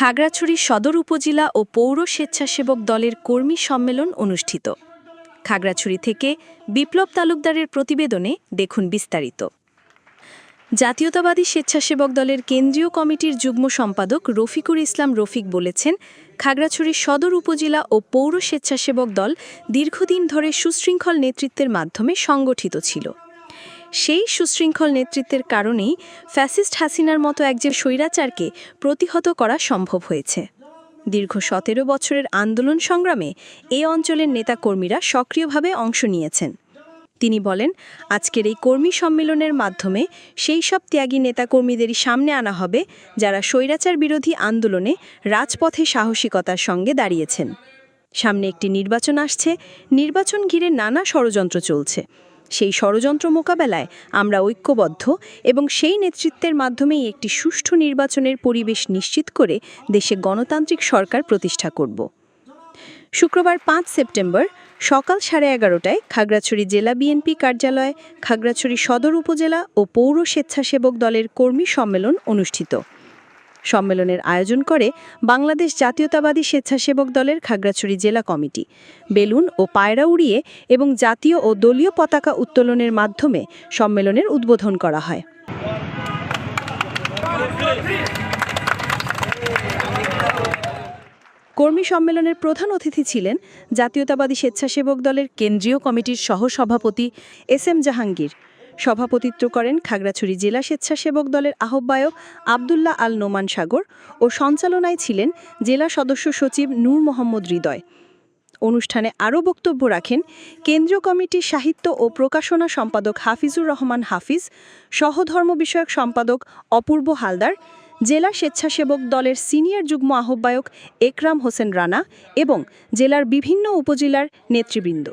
খাগড়াছড়ি সদর উপজেলা ও পৌর স্বেচ্ছাসেবক দলের কর্মী সম্মেলন অনুষ্ঠিত। খাগড়াছড়ি থেকে বিপ্লব তালুকদারের প্রতিবেদনে দেখুন বিস্তারিত। জাতীয়তাবাদী স্বেচ্ছাসেবক দলের কেন্দ্রীয় কমিটির যুগ্ম সম্পাদক রফিকুর ইসলাম রফিক বলেছেন, খাগড়াছড়ি সদর উপজেলা ও পৌর স্বেচ্ছাসেবক দল দীর্ঘদিন ধরে সুশৃঙ্খল নেতৃত্বের মাধ্যমে সংগঠিত ছিল। সেই সুশৃঙ্খল নেতৃত্বের কারণেই ফ্যাসিস্ট হাসিনার মতো একজন স্বৈরাচারকে প্রতিহত করা সম্ভব হয়েছে। দীর্ঘ সতেরো বছরের আন্দোলন সংগ্রামে এ অঞ্চলের নেতাকর্মীরা সক্রিয়ভাবে অংশ নিয়েছেন। তিনি বলেন, আজকের এই কর্মী সম্মেলনের মাধ্যমে সেই সব ত্যাগী নেতাকর্মীদেরই সামনে আনা হবে, যারা স্বৈরাচার বিরোধী আন্দোলনে রাজপথে সাহসিকতার সঙ্গে দাঁড়িয়েছেন। সামনে একটি নির্বাচন আসছে, নির্বাচন ঘিরে নানা ষড়যন্ত্র চলছে। সেই ষড়যন্ত্র মোকাবেলায় আমরা ঐক্যবদ্ধ এবং সেই নেতৃত্বের মাধ্যমেই একটি সুষ্ঠু নির্বাচনের পরিবেশ নিশ্চিত করে দেশে গণতান্ত্রিক সরকার প্রতিষ্ঠা করব। শুক্রবার পাঁচ সেপ্টেম্বর সকাল সাড়ে এগারোটায় খাগড়াছড়ি জেলা বিএনপি কার্যালয়ে খাগড়াছড়ি সদর উপজেলা ও পৌর স্বেচ্ছাসেবক দলের কর্মী সম্মেলন অনুষ্ঠিত। সম্মেলনের আয়োজন করে বাংলাদেশ জাতীয়তাবাদী স্বেচ্ছাসেবক দলের খাগড়াছড়ি জেলা কমিটি। বেলুন ও পায়রা উড়িয়ে এবং জাতীয় ও দলীয় পতাকা উত্তোলনের মাধ্যমে সম্মেলনের উদ্বোধন করা হয়। কর্মী সম্মেলনের প্রধান অতিথি ছিলেন জাতীয়তাবাদী স্বেচ্ছাসেবক দলের কেন্দ্রীয় কমিটির সহসভাপতি এস এম জাহাঙ্গীর। সভাপতিত্ব করেন খাগড়াছড়ি জেলা স্বেচ্ছাসেবক দলের আহ্বায়ক আবদুল্লাহ আল নোমান সাগর ও সঞ্চালনায় ছিলেন জেলা সদস্য সচিব নূর মোহাম্মদ হৃদয়। অনুষ্ঠানে আরও বক্তব্য রাখেন কেন্দ্রীয় কমিটির সাহিত্য ও প্রকাশনা সম্পাদক হাফিজুর রহমান হাফিজ, সহধর্ম বিষয়ক সম্পাদক অপূর্ব হালদার, জেলা স্বেচ্ছাসেবক দলের সিনিয়র যুগ্ম আহ্বায়ক একরাম হোসেন রানা এবং জেলার বিভিন্ন উপজেলার নেতৃবৃন্দ।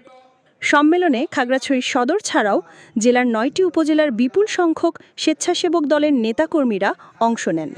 সম্মেলনে খাগড়াছড়ি সদর ছাড়াও জেলার নয়টি উপজেলার বিপুল সংখ্যক স্বেচ্ছাসেবক দলের নেতাকর্মীরা অংশ নেন।